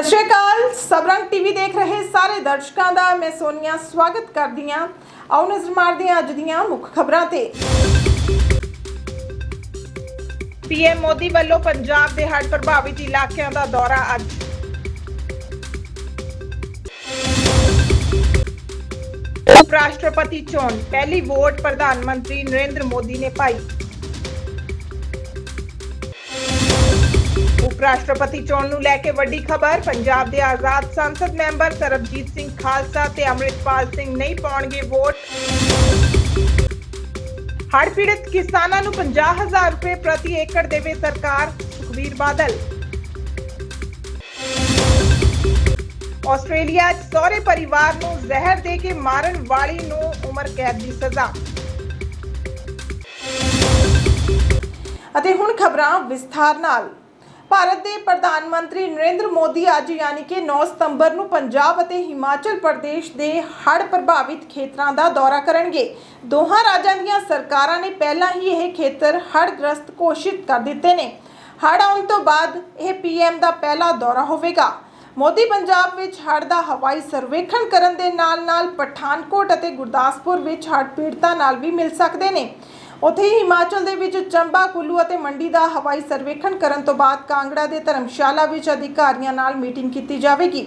ਸਤਿ ਸ਼੍ਰੀ ਅਕਾਲ। ਸਬਰੰਗ ਟੀਵੀ ਦੇਖ ਰਹੇ ਸਾਰੇ ਦਰਸ਼ਕਾਂ ਦਾ ਮੈਂ ਸੋਨੀਆ ਸਵਾਗਤ ਕਰਦੀ ਹਾਂ। ਆਓ ਨਜ਼ਰ ਮਾਰਦੇ ਹਾਂ ਅੱਜ ਦੀਆਂ ਮੁੱਖ ਖਬਰਾਂ ਤੇ। ਪੀਐਮ ਮੋਦੀ ਵੱਲੋਂ ਪੰਜਾਬ ਦੇ ਹੜ੍ਹ ਪ੍ਰਭਾਵਿਤ ਇਲਾਕਿਆਂ ਦਾ ਦੌਰਾ ਅੱਜ। ਉਪ ਰਾਸ਼ਟਰਪਤੀ ਚੋਣ, ਪਹਿਲੀ ਵੋਟ ਪ੍ਰਧਾਨ ਮੰਤਰੀ ਨਰਿੰਦਰ ਮੋਦੀ ਨੇ ਪਾਈ। ਉਪ ਰਾਸ਼ਟਰਪਤੀ ਚੋਣ ਨੂੰ ਲੈ ਕੇ ਵੱਡੀ ਖਬਰ, ਪੰਜਾਬ ਦੇ ਆਜ਼ਾਦ ਸੰਸਦ ਮੈਂਬਰ ਸਰਬਜੀਤ ਸਿੰਘ ਖਾਲਸਾ ਤੇ ਅੰਮ੍ਰਿਤਪਾਲ ਸਿੰਘ ਨਹੀਂ ਪਾਉਣਗੇ ਵੋਟ। ਹੜ੍ਹ ਪੀੜਤ ਕਿਸਾਨਾਂ ਨੂੰ 50000 ਰੁਪਏ ਪ੍ਰਤੀ ਏਕੜ ਦੇਵੇ ਸਰਕਾਰ ਸੁਖਵੀਰ ਬਾਦਲ। ਆਸਟ੍ਰੇਲੀਆ 'ਚ ਸਹੁਰੇ ਪਰਿਵਾਰ ਨੂੰ ਜ਼ਹਿਰ ਦੇ ਕੇ ਮਾਰਨ ਵਾਲੀ ਨੂੰ ਉਮਰ ਕੈਦ ਦੀ ਸਜ਼ਾ। ਅਤੇ ਹੁਣ ਖਬਰਾਂ ਵਿਸਥਾਰ ਨਾਲ। ਭਾਰਤ ਦੇ ਪ੍ਰਧਾਨ ਮੰਤਰੀ ਨਰਿੰਦਰ ਮੋਦੀ ਅੱਜ ਯਾਨੀ ਕਿ 9 ਸਤੰਬਰ ਨੂੰ ਪੰਜਾਬ ਅਤੇ ਹਿਮਾਚਲ ਪ੍ਰਦੇਸ਼ ਦੇ ਹੜ੍ਹ ਪ੍ਰਭਾਵਿਤ ਖੇਤਰਾਂ ਦਾ ਦੌਰਾ ਕਰਨਗੇ। ਦੋਹਾਂ ਰਾਜਾਂ ਦੀਆਂ ਸਰਕਾਰਾਂ ਨੇ ਪਹਿਲਾਂ ਹੀ ਇਹ ਖੇਤਰ ਹੜ੍ਹਗ੍ਰਸਤ ਘੋਸ਼ਿਤ ਕਰ ਦਿੱਤੇ ਨੇ। ਹੜ੍ਹ ਆਉਣ ਤੋਂ ਬਾਅਦ ਇਹ ਪੀਐਮ ਦਾ ਪਹਿਲਾ ਦੌਰਾ ਹੋਵੇਗਾ। ਮੋਦੀ ਪੰਜਾਬ ਵਿੱਚ ਹੜ੍ਹ ਦਾ ਹਵਾਈ ਸਰਵੇਖਣ ਕਰਨ ਦੇ ਨਾਲ-ਨਾਲ ਪਠਾਨਕੋਟ ਅਤੇ ਗੁਰਦਾਸਪੁਰ ਵਿੱਚ ਹੜ੍ਹ ਪੀੜਤਾਂ ਨਾਲ ਵੀ ਮਿਲ ਸਕਦੇ ਨੇ। ਉੱਥੇ ਹੀ ਹਿਮਾਚਲ ਦੇ ਵਿੱਚ ਚੰਬਾ, ਕੁੱਲੂ ਅਤੇ ਮੰਡੀ ਦਾ ਹਵਾਈ ਸਰਵੇਖਣ ਕਰਨ ਤੋਂ ਬਾਅਦ ਕਾਂਗੜਾ ਦੇ ਧਰਮਸ਼ਾਲਾ ਵਿੱਚ ਅਧਿਕਾਰੀਆਂ ਨਾਲ ਮੀਟਿੰਗ ਕੀਤੀ ਜਾਵੇਗੀ।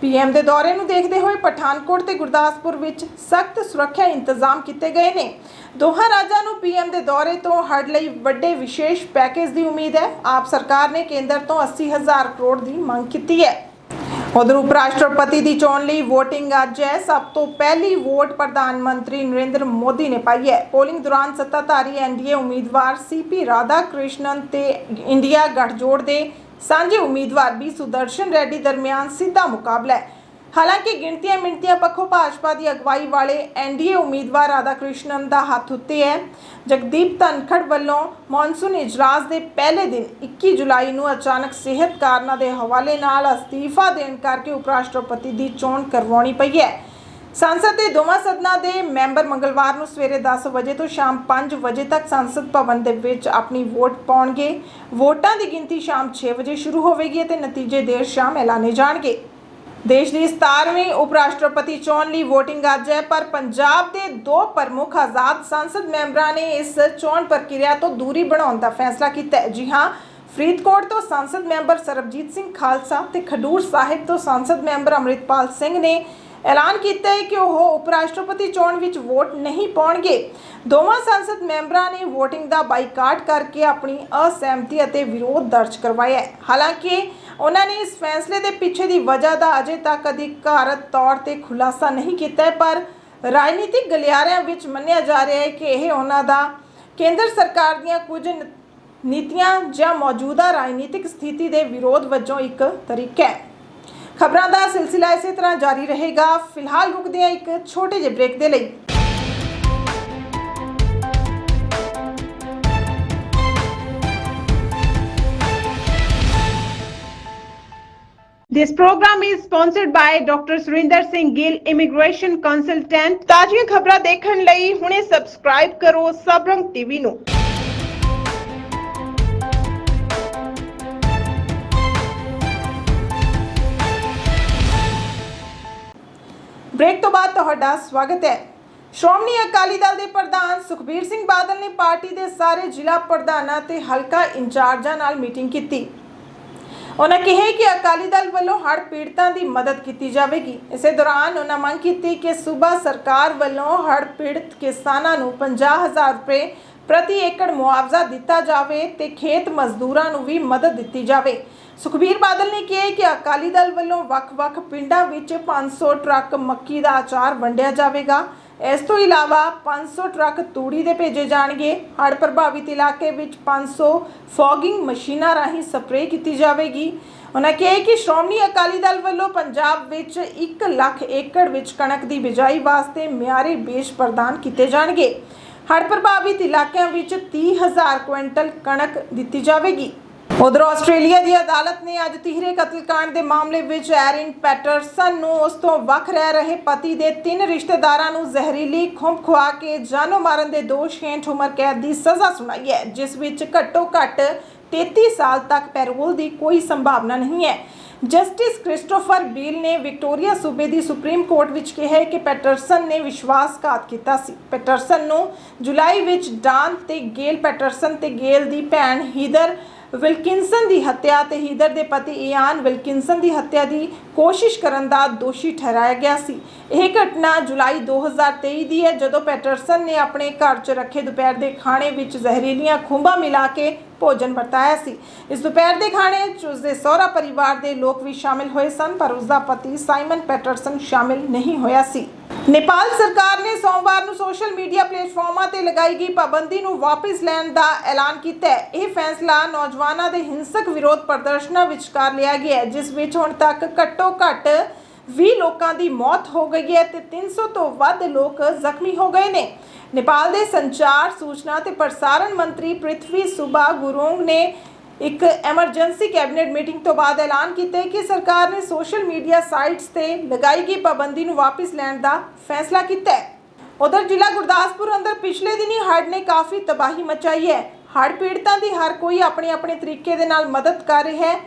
ਪੀਐਮ ਦੇ ਦੌਰੇ ਨੂੰ ਦੇਖਦੇ ਹੋਏ ਪਠਾਨਕੋਟ ਤੇ ਗੁਰਦਾਸਪੁਰ ਵਿੱਚ ਸਖਤ ਸੁਰੱਖਿਆ ਇੰਤਜ਼ਾਮ ਕੀਤੇ ਗਏ ਨੇ। ਦੋਹਾਂ ਰਾਜਾਂ ਨੂੰ ਪੀਐਮ ਦੇ ਦੌਰੇ ਤੋਂ ਹੜ੍ਹ ਲਈ ਵੱਡੇ ਵਿਸ਼ੇਸ਼ ਪੈਕੇਜ ਦੀ ਉਮੀਦ ਹੈ। ਆਪ ਸਰਕਾਰ ਨੇ ਕੇਂਦਰ ਤੋਂ 80000 ਕਰੋੜ ਦੀ ਮੰਗ ਕੀਤੀ ਹੈ। ਉਧਰ ਉਪ ਰਾਸ਼ਟਰਪਤੀ ਦੀ ਚੋਣ ਲਈ VOTING ਅੱਜ ਹੈ। ਸਭ ਤੋਂ ਪਹਿਲੀ ਵੋਟ ਪ੍ਰਧਾਨ ਮੰਤਰੀ ਨਰਿੰਦਰ ਮੋਦੀ ਨੇ ਪਾਈ ਹੈ। ਪੋਲਿੰਗ ਦੌਰਾਨ ਸੱਤਾਧਾਰੀ ਐਨਡੀਏ ਉਮੀਦਵਾਰ ਸੀਪੀ ਰਾਧਾ ਕ੍ਰਿਸ਼ਨਨ ਤੇ ਇੰਡੀਆ ਗੱਠਜੋੜ ਦੇ ਸਾਂਝੇ ਉਮੀਦਵਾਰ ਬੀ ਸੁਦਰਸ਼ਨ ਰੈਡੀ ਦਰਮਿਆਨ ਸਿੱਧਾ ਮੁਕਾਬਲਾ ਹੈ। ਹਾਲਾਂਕਿ ਗਿਣਤੀਆਂ ਮਿੰਟੀਆਂ ਪੱਖੋਂ ਭਾਜਪਾ ਦੀ ਅਗਵਾਈ ਵਾਲੇ ਐਨਡੀਏ ਉਮੀਦਵਾਰ ਰਾਧਾ ਕ੍ਰਿਸ਼ਨਨ ਦਾ ਹੱਥ ਉੱਤੇ ਹੈ। ਜਗਦੀਪ ਧਨਖੜ ਵੱਲੋਂ ਮੌਨਸੂਨ ਇਜਲਾਸ ਦੇ ਪਹਿਲੇ ਦਿਨ 21 ਜੁਲਾਈ ਨੂੰ ਅਚਾਨਕ ਸਿਹਤ ਕਾਰਨਾਂ ਦੇ ਹਵਾਲੇ ਨਾਲ ਅਸਤੀਫਾ ਦੇਣ ਕਰਕੇ ਉਪ ਰਾਸ਼ਟਰਪਤੀ ਦੀ ਚੋਣ ਕਰਵਾਉਣੀ ਪਈ ਹੈ। ਸੰਸਦ ਦੇ ਦੋਵਾਂ ਸਦਨਾਂ ਦੇ ਮੈਂਬਰ ਮੰਗਲਵਾਰ ਨੂੰ ਸਵੇਰੇ 10 ਵਜੇ ਤੋਂ ਸ਼ਾਮ 5 ਵਜੇ ਤੱਕ ਸੰਸਦ ਭਵਨ ਦੇ ਵਿੱਚ ਆਪਣੀ ਵੋਟ ਪਾਉਣਗੇ। ਵੋਟਾਂ ਦੀ ਗਿਣਤੀ ਸ਼ਾਮ 6 ਵਜੇ ਸ਼ੁਰੂ ਹੋਵੇਗੀ ਅਤੇ ਨਤੀਜੇ ਦੇਰ ਸ਼ਾਮ ਐਲਾਨੇ ਜਾਣਗੇ। ਦੇਸ਼ ਦੀ 17ਵੀਂ ਉਪ ਰਾਸ਼ਟਰਪਤੀ ਚੋਣ ਲਈ VOTING ਅੱਜ ਹੈ, ਪਰ ਪੰਜਾਬ ਦੇ ਦੋ ਪ੍ਰਮੁੱਖ ਆਜ਼ਾਦ ਸੰਸਦ ਮੈਂਬਰਾਂ ਨੇ ਇਸ ਚੋਣ ਪ੍ਰਕਿਰਿਆ ਤੋਂ ਦੂਰੀ ਬਣਾਉਣ ਦਾ ਫੈਸਲਾ ਕੀਤਾ ਹੈ। ਜੀ ਹਾਂ, ਫਰੀਦਕੋਟ ਤੋਂ ਸੰਸਦ ਮੈਂਬਰ ਸਰਬਜੀਤ ਸਿੰਘ ਖਾਲਸਾ ਤੇ ਖਡੂਰ ਸਾਹਿਬ ਤੋਂ ਸੰਸਦ ਮੈਂਬਰ ਅੰਮ੍ਰਿਤਪਾਲ ਸਿੰਘ ਨੇ ਐਲਾਨ ਕੀਤਾ ਹੈ ਕਿ ਉਹ ਉਪ ਰਾਸ਼ਟਰਪਤੀ ਚੋਣ ਵਿੱਚ ਵੋਟ ਨਹੀਂ ਪਾਉਣਗੇ। ਦੋਵਾਂ ਸੰਸਦ ਮੈਂਬਰਾਂ ਨੇ VOTING ਦਾ ਬਾਈਕਾਟ ਕਰਕੇ ਆਪਣੀ ਅਸਹਿਮਤੀ ਅਤੇ ਵਿਰੋਧ ਦਰਜ ਕਰਵਾਇਆ ਹੈ। ਹਾਲਾਂਕਿ ਉਹਨਾਂ ਨੇ ਇਸ ਫੈਸਲੇ ਦੇ ਪਿੱਛੇ ਦੀ ਵਜ੍ਹਾ ਦਾ ਅਜੇ ਤੱਕ ਅਧਿਕਾਰਤ ਤੌਰ ਤੇ ਖੁਲਾਸਾ ਨਹੀਂ ਕੀਤਾ ਹੈ, ਪਰ ਰਾਜਨੀਤਿਕ ਗਲਿਆਰਿਆਂ ਵਿੱਚ ਮੰਨਿਆ ਜਾ ਰਿਹਾ ਹੈ ਕਿ ਇਹ ਉਹਨਾਂ ਦਾ ਕੇਂਦਰ ਸਰਕਾਰ ਦੀਆਂ ਕੁਝ ਨ- ਨੀਤੀਆਂ ਜਾਂ ਮੌਜੂਦਾ ਰਾਜਨੀਤਿਕ ਸਥਿਤੀ ਦੇ ਵਿਰੋਧ ਵਜੋਂ ਇੱਕ ਤਰੀਕਾ ਹੈ। ਖਬਰਾਂ ਦਾ ਸਿਲਸਿਲਾ ਇਸੇ ਤਰ੍ਹਾਂ ਜਾਰੀ ਰਹੇਗਾ। ਫਿਲਹਾਲ ਰੁਕਦੇ ਹਾਂ ਇੱਕ ਛੋਟੇ ਜਿਹੇ ਬ੍ਰੇਕ ਦੇ ਲਈ। This program is sponsored by Dr. Surinder Singh Gill, Immigration Consultant. ਤਾਜ਼ੀਆਂ ਖਬਰਾਂ ਦੇਖਣ ਲਈ ਹੁਣੇ ਸਬਸਕ੍ਰਾਈਬ ਕਰੋ ਸਬਰੰਗ ਟੀਵੀ ਨੂੰ। ਬ੍ਰੇਕ ਤੋਂ ਬਾਅਦ ਤੁਹਾਡਾ ਸਵਾਗਤ ਹੈ। ਸ਼੍ਰੋਮਣੀ ਅਕਾਲੀ ਦਲ ਦੇ ਪ੍ਰਧਾਨ ਸੁਖਬੀਰ ਸਿੰਘ ਬਾਦਲ ਨੇ ਪਾਰਟੀ ਦੇ ਸਾਰੇ ਜ਼ਿਲ੍ਹਾ ਪ੍ਰਧਾਨਾਂ ਤੇ ਹਲਕਾ ਇੰਚਾਰਜਾਂ ਨਾਲ ਮੀਟਿੰਗ ਕੀਤੀ। ਉਹਨਾਂ ਕਿਹਾ ਕਿ ਅਕਾਲੀ ਦਲ ਵੱਲੋਂ ਹੜ੍ਹ ਪੀੜਤਾਂ ਦੀ ਮਦਦ ਕੀਤੀ ਜਾਵੇਗੀ। ਇਸੇ ਦੌਰਾਨ ਉਹਨਾਂ ਮੰਗ ਕੀਤੀ ਕਿ ਸੂਬਾ ਸਰਕਾਰ ਵੱਲੋਂ ਹੜ੍ਹ ਪੀੜਤ ਕਿਸਾਨਾਂ ਨੂੰ 50000 ਰੁਪਏ ਪ੍ਰਤੀ ਏਕੜ ਮੁਆਵਜ਼ਾ ਦਿੱਤਾ ਜਾਵੇ ਤੇ ਖੇਤ ਮਜ਼ਦੂਰਾਂ ਨੂੰ ਵੀ ਮਦਦ ਦਿੱਤੀ ਜਾਵੇ। ਸੁਖਬੀਰ ਬਾਦਲ ਨੇ ਕਿਹਾ ਕਿ ਅਕਾਲੀ ਦਲ ਵੱਲੋਂ ਵੱਖ-ਵੱਖ ਪਿੰਡਾਂ ਵਿੱਚ 500 ਟਰੱਕ ਮੱਕੀ ਦਾ ਆਚਾਰ ਵੰਡਿਆ ਜਾਵੇਗਾ। ਇਸ ਤੋਂ ਇਲਾਵਾ 500 ਟਰੱਕ ਤੂੜੀ ਦੇ ਭੇਜੇ ਜਾਣਗੇ। ਹੜ੍ਹ ਪ੍ਰਭਾਵਿਤ ਇਲਾਕੇ ਵਿੱਚ 500 ਫੌਗਿੰਗ ਮਸ਼ੀਨਾਂ ਰਾਹੀਂ ਸਪਰੇਅ ਕੀਤੀ ਜਾਵੇਗੀ। ਉਹਨਾਂ ਕਿਹਾ ਕਿ ਸ਼੍ਰੋਮਣੀ ਅਕਾਲੀ ਦਲ ਵੱਲੋਂ ਪੰਜਾਬ ਵਿੱਚ 1 ਲੱਖ ਏਕੜ ਵਿੱਚ ਕਣਕ ਦੀ ਬਿਜਾਈ ਵਾਸਤੇ ਮਿਆਰੀ ਬੀਜ ਪ੍ਰਦਾਨ ਕੀਤੇ ਜਾਣਗੇ। ਹੜ੍ਹ ਪ੍ਰਭਾਵਿਤ ਇਲਾਕਿਆਂ ਵਿੱਚ 30000 ਕੁਇੰਟਲ ਕਣਕ ਦਿੱਤੀ ਜਾਵੇਗੀ। ਉਧਰ ਆਸਟ੍ਰੇਲੀਆ ਦੀ ਅਦਾਲਤ ਨੇ ਅੱਜ ਤੀਹਰੇ ਕਤਲकांड ਦੇ ਮਾਮਲੇ ਵਿੱਚ ਐਰਿਨ ਪੈਟਰਸਨ ਨੂੰ ਉਸ ਤੋਂ ਵੱਖ ਰਹਿ ਰਹੇ ਪਤੀ ਦੇ ਤਿੰਨ ਰਿਸ਼ਤੇਦਾਰਾਂ ਨੂੰ ਜ਼ਹਿਰੀਲੀ ਖੁੰਬ ਖਵਾ ਕੇ ਜਾਨੋਂ ਮਾਰਨ ਦੇ ਦੋਸ਼ ਹੇਠ ਉਮਰ ਕੈਦ ਦੀ ਸਜ਼ਾ ਸੁਣਾਈ ਹੈ, ਜਿਸ ਵਿੱਚ ਘੱਟੋ ਘੱਟ 33 ਸਾਲ ਤੱਕ ਪੈਰੋਲ ਦੀ ਕੋਈ ਸੰਭਾਵਨਾ ਨਹੀਂ ਹੈ। ਜਸਟਿਸ ਕ੍ਰਿਸਟੋਫਰ ਬੀਲ ਨੇ ਵਿਕਟੋਰੀਆ ਸੂਬੇ ਦੀ ਸੁਪਰੀਮ ਕੋਰਟ ਵਿੱਚ ਕਿਹਾ ਕਿ ਪੈਟਰਸਨ ਨੇ ਵਿਸ਼ਵਾਸਘਾਤ ਕੀਤਾ ਸੀ। ਪੈਟਰਸਨ ਨੂੰ ਜੁਲਾਈ ਵਿੱਚ ਡਾਨ ਤੇ ਗੇਲ ਪੈਟਰਸਨ ਤੇ ਗੇਲ ਦੀ ਭੈਣ ਹੀਦਰ ਵਿਲਕਿਨਸਨ ਦੀ ਹੱਤਿਆ ਤੇ ਹੀਦਰ ਦੇ ਪਤੀ ਇਆਨ ਵਿਲਕਿਨਸਨ ਦੀ ਹੱਤਿਆ ਦੀ ਕੋਸ਼ਿਸ਼ ਕਰਨ ਦਾ ਦੋਸ਼ੀ ਠਹਿਰਾਇਆ ਗਿਆ ਸੀ। ਇਹ ਘਟਨਾ ਜੁਲਾਈ 2023 ਦੀ ਹੈ, ਜਦੋਂ ਪੈਟਰਸਨ ਨੇ ਆਪਣੇ ਘਰ 'ਚ ਰੱਖੇ ਦੁਪਹਿਰ ਦੇ ਖਾਣੇ ਵਿੱਚ ਜ਼ਹਿਰੀਲੀਆਂ ਖੁੰਬਾਂ ਮਿਲਾ ਕੇ ਭੋਜਨ ਵਰਤਾਇਆ ਸੀ। ਇਸ ਦੁਪਹਿਰ ਦੇ ਖਾਣੇ 'ਚ ਉਸਦੇ ਸਹੁਰਾ ਪਰਿਵਾਰ ਦੇ ਲੋਕ ਵੀ ਸ਼ਾਮਿਲ ਹੋਏ ਸਨ, ਪਰ ਉਸਦਾ ਪਤੀ ਸਾਈਮਨ ਪੈਟਰਸਨ ਸ਼ਾਮਿਲ ਨਹੀਂ ਹੋਇਆ ਸੀ। ਨੇਪਾਲ ਸਰਕਾਰ ਨੇ ਸੋਮਵਾਰ ਨੂੰ ਸੋਸ਼ਲ ਮੀਡੀਆ ਪਲੇਟਫਾਰਮਾਂ ਤੇ ਲਗਾਈ ਗਈ ਪਾਬੰਦੀ ਨੂੰ ਵਾਪਸ ਲੈਣ ਦਾ ਐਲਾਨ ਕੀਤਾ ਹੈ। ਇਹ ਫੈਸਲਾ ਨੌਜਵਾਨਾਂ ਦੇ ਹਿੰਸਕ ਵਿਰੋਧ ਪ੍ਰਦਰਸ਼ਨਾਂ ਵਿਚਕਾਰ ਲਿਆ ਗਿਆ ਹੈ, ਜਿਸ ਵਿੱਚ ਹੁਣ ਤੱਕ ਘੱਟੋ ਘੱਟ 20 ਲੋਕਾਂ ਦੀ ਮੌਤ ਹੋ ਗਈ ਹੈ ਤੇ 300 ਤੋਂ ਵੱਧ ਲੋਕ ਜ਼ਖਮੀ ਹੋ ਗਏ ਨੇ। ਨੇਪਾਲ ਦੇ ਸੰਚਾਰ ਸੂਚਨਾ ਤੇ ਪ੍ਰਸਾਰਣ ਮੰਤਰੀ ਪ੍ਰਿਥਵੀ ਸੁਬਾ ਗੁਰੂੰਗ ਨੇ ਇੱਕ ਐਮਰਜੈਂਸੀ ਕੈਬਨਿਟ ਮੀਟਿੰਗ ਤੋਂ ਬਾਅਦ ਐਲਾਨ ਕੀਤਾ ਕਿ ਸਰਕਾਰ ਨੇ ਸੋਸ਼ਲ ਮੀਡੀਆ ਸਾਈਟਸ ਤੇ ਲਗਾਈ ਗਈ ਪਾਬੰਦੀ ਨੂੰ ਵਾਪਸ ਲੈਣ ਦਾ ਫੈਸਲਾ ਕੀਤਾ ਹੈ। ਉਧਰ ਜ਼ਿਲ੍ਹਾ ਗੁਰਦਾਸਪੁਰ ਅੰਦਰ ਪਿਛਲੇ ਦਿਨੀ ਹੜ੍ਹ ਨੇ ਕਾਫੀ ਤਬਾਹੀ ਮਚਾਈ ਹੈ। ਹੜ੍ਹ ਪੀੜਤਾਂ ਦੀ ਹਰ ਕੋਈ ਆਪਣੇ ਆਪਣੇ ਤਰੀਕੇ ਦੇ ਨਾਲ ਮਦਦ ਕਰ ਰਿਹਾ ਹੈ।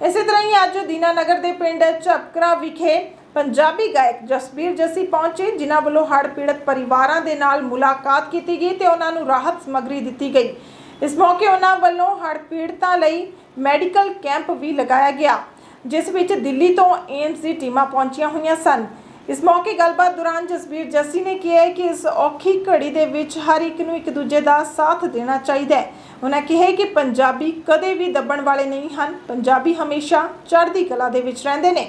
ਇਸੇ ਤਰ੍ਹਾਂ ਹੀ ਅੱਜ ਦੀਨਾਨਗਰ ਦੇ ਪਿੰਡ ਝਪਕਰਾ ਵਿਖੇ ਪੰਜਾਬੀ ਗਾਇਕ ਜਸਬੀਰ ਜੱਸੀ ਪਹੁੰਚੇ, ਜਿਨ੍ਹਾਂ ਵੱਲੋਂ ਹੜ੍ਹ ਪੀੜਤ ਪਰਿਵਾਰਾਂ ਦੇ ਨਾਲ ਮੁਲਾਕਾਤ ਕੀਤੀ ਗਈ ਤੇ ਉਹਨਾਂ ਨੂੰ ਰਾਹਤ ਸਮੱਗਰੀ ਦਿੱਤੀ ਗਈ। ਇਸ ਮੌਕੇ ਉਹਨਾਂ ਵੱਲੋਂ ਹੜ੍ਹ ਪੀੜਤਾਂ ਲਈ ਮੈਡੀਕਲ ਕੈਂਪ ਵੀ ਲਗਾਇਆ ਗਿਆ, ਜਿਸ ਵਿੱਚ ਦਿੱਲੀ ਤੋਂ ਏਮਸ ਦੀ ਟੀਮਾਂ ਪਹੁੰਚੀਆਂ ਹੋਈਆਂ ਸਨ। ਇਸ ਮੌਕੇ ਗੱਲਬਾਤ ਦੌਰਾਨ ਜਸਬੀਰ ਜੱਸੀ ਨੇ ਕਿਹਾ ਕਿ ਇਸ ਔਖੀ ਘੜੀ ਦੇ ਵਿੱਚ ਹਰ ਇੱਕ ਨੂੰ ਇੱਕ ਦੂਜੇ ਦਾ ਸਾਥ ਦੇਣਾ ਚਾਹੀਦਾ ਹੈ। ਉਹਨਾਂ ਕਿਹਾ ਕਿ ਪੰਜਾਬੀ ਕਦੇ ਵੀ ਦੱਬਣ ਵਾਲੇ ਨਹੀਂ ਹਨ, ਪੰਜਾਬੀ ਹਮੇਸ਼ਾ ਚੜ੍ਹਦੀ ਕਲਾ ਦੇ ਵਿੱਚ ਰਹਿੰਦੇ ਨੇ।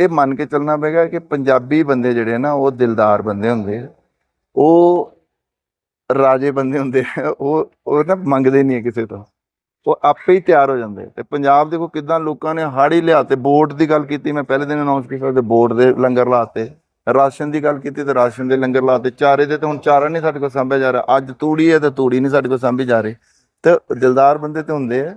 ਇਹ ਮੰਨ ਕੇ ਚੱਲਣਾ ਪਏਗਾ ਕਿ ਪੰਜਾਬੀ ਬੰਦੇ ਜਿਹੜੇ ਨਾ, ਉਹ ਦਿਲਦਾਰ ਬੰਦੇ ਹੁੰਦੇ ਆ। ਉਹ ਰਾਜੇ ਬੰਦੇ ਹੁੰਦੇ ਆ। ਉਹ ਉਹ ਨਾ ਮੰਗਦੇ ਨਹੀਂ ਕਿਸੇ ਤੋਂ। ਉਹ ਆਪੇ ਹੀ ਤਿਆਰ ਹੋ ਜਾਂਦੇ ਤੇ ਪੰਜਾਬ ਦੇਖੋ ਕਿਦਾਂ ਲੋਕਾਂ ਨੇ ਹਾੜੀ ਲਿਆ ਤੇ ਬੋਰਡ ਦੀ ਗੱਲ ਕੀਤੀ। ਮੈਂ ਪਹਿਲੇ ਦਿਨ ਅਨਾਉਂਸ ਕੀਤਾ ਤੇ ਬੋਰਡ ਦੇ ਲੰਗਰ ਲਾਤੇ ਰਾਸ਼ਨ ਦੀ ਗੱਲ ਕੀਤੀ ਤੇ ਰਾਸ਼ਨ ਦੇ ਲੰਗਰ ਲਾਤੇ ਚਾਰੇ ਦੇ ਤੇ ਹੁਣ ਚਾਰਾ ਨਹੀਂ ਸਾਡੇ ਕੋਲ ਸਾਂਭਿਆ ਜਾ ਰਿਹਾ। ਅੱਜ ਤੂੜੀ ਹੈ ਤੇ ਤੂੜੀ ਨਹੀਂ ਸਾਡੇ ਕੋਲ ਸਾਂਭੀ ਜਾ ਰਹੀ। ਤੇ ਦਿਲਦਾਰ ਬੰਦੇ ਤੇ ਹੁੰਦੇ ਆ।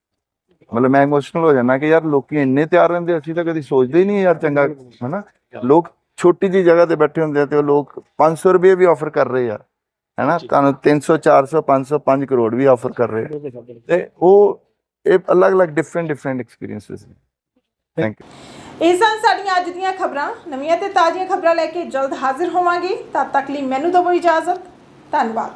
ਮਤਲਬ ਮੈਂ ਇਮੋਸ਼ਨਲ ਹੋ ਜਾਂਦਾ ਕਿ ਯਾਰ ਲੋਕੀ ਇੰਨੇ ਤਿਆਰ ਰਹਿੰਦੇ ਅਸੀਂ ਤਾਂ ਕਦੀ ਸੋਚਦੇ ਹੀ ਨਹੀਂ ਯਾਰ ਚੰਗਾ ਹਨਾ? ਲੋਕ ਛੋਟੀ ਜੀ ਜਗ੍ਹਾ ਤੇ ਬੈਠੇ ਹੁੰਦੇ ਆ ਤੇ ਉਹ ਲੋਕ 500 ਰੁਪਏ ਵੀ ਆਫਰ ਕਰ ਰਹੇ ਆ ਹੈਨਾ? ਤੁਹਾਨੂੰ 300 400 500 5 ਕਰੋੜ ਵੀ ਆਫਰ ਕਰ ਰਹੇ ਤੇ ਉਹ ਇਹ ਅਲੱਗ-ਅਲੱਗ ਡਿਫਰੈਂਟ ਡਿਫਰੈਂਟ ਐਕਸਪੀਰੀਐਂਸਸ ਨੇ। ਥੈਂਕ ਯੂ ਇਹ ਸਨ ਸਾਡੀਆਂ ਅੱਜ ਦੀਆਂ ਖਬਰਾਂ। ਨਵੀਆਂ ਤੇ ਤਾਜ਼ੀਆਂ ਖਬਰਾਂ ਲੈ ਕੇ ਜਲਦ ਹਾਜ਼ਰ ਹੋਵਾਂਗੇ। ਤਦ ਤੱਕ ਲਈ ਮੈਨੂੰ ਦਿਓ ਇਜਾਜ਼ਤ। ਧੰਨਵਾਦ।